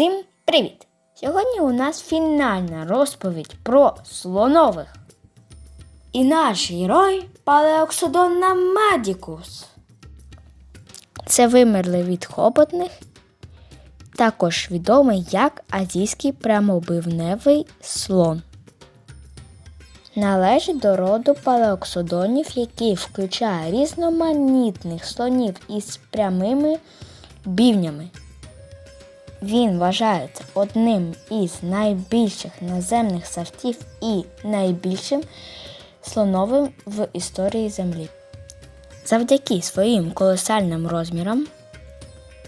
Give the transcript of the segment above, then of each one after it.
Всім привіт! Сьогодні у нас фінальна розповідь про слонових. І наш герой Палеоксодон Намадікус. Це вимерли від хоботних, також відомий як азійський прямобивневий слон. Належить до роду палеоксодонів, який включає різноманітних слонів із прямими бівнями. Він вважається одним із найбільших наземних савців і найбільшим слоновим в історії Землі. Завдяки своїм колосальним розмірам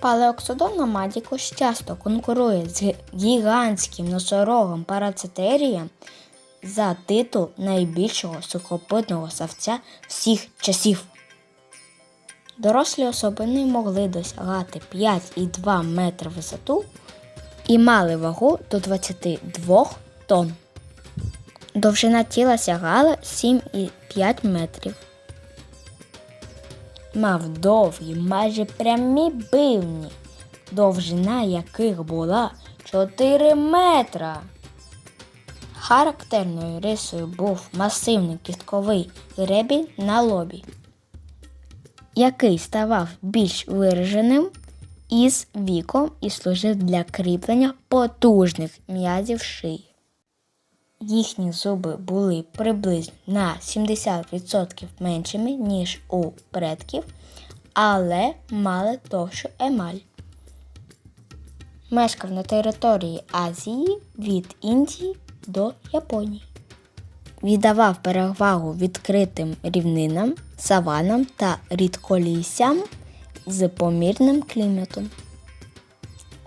Палеоксодон намадікус часто конкурує з гігантським носорогом парацетерієм за титул найбільшого сухопутного савця всіх часів. Дорослі особини могли досягати 5,2 метри висоту і мали вагу до 22 тонн. Довжина тіла сягала 7,5 метрів. Мав довгі, майже прямі бивні, довжина яких була 4 метра. Характерною рисою був масивний кістковий гребінь на лобі який ставав більш вираженим із віком і служив для кріплення потужних м'язів шиї. Їхні зуби були приблизно на 70% меншими, ніж у предків, але мали товщу емаль. Мешкав на території Азії від Індії до Японії віддавав перевагу відкритим рівнинам, саванам та рідколіссям з помірним кліматом.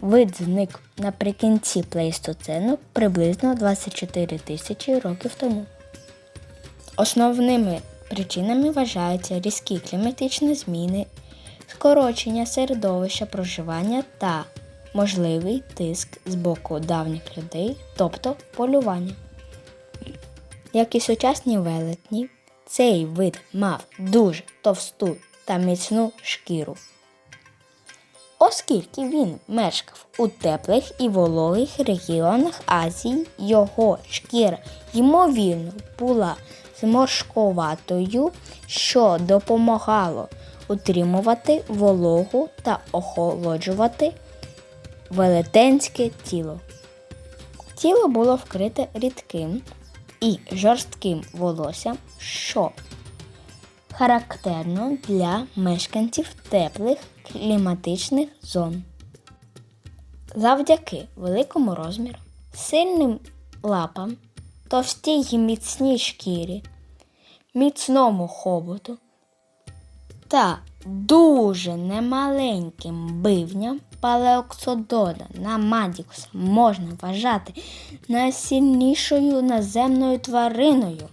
Вид зник наприкінці плейстоцену приблизно 24 тисячі років тому. Основними причинами вважаються різкі кліматичні зміни, скорочення середовища проживання та можливий тиск з боку давніх людей, тобто полювання. Як і сучасні велетні, цей вид мав дуже товсту та міцну шкіру. Оскільки він мешкав у теплих і вологих регіонах Азії, його шкіра, ймовірно, була зморшковатою, що допомагало утримувати вологу та охолоджувати велетенське тіло. Тіло було вкрите рідким і жорстким волоссям, що характерно для мешканців теплих кліматичних зон. Завдяки великому розміру, сильним лапам, товстій і міцній шкірі, міцному хоботу та дуже немаленьким бивням палеоксодона намадікуса можна вважати найсильнішою наземною твариною.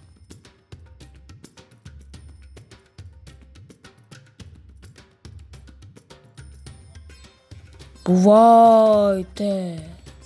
Бувайте!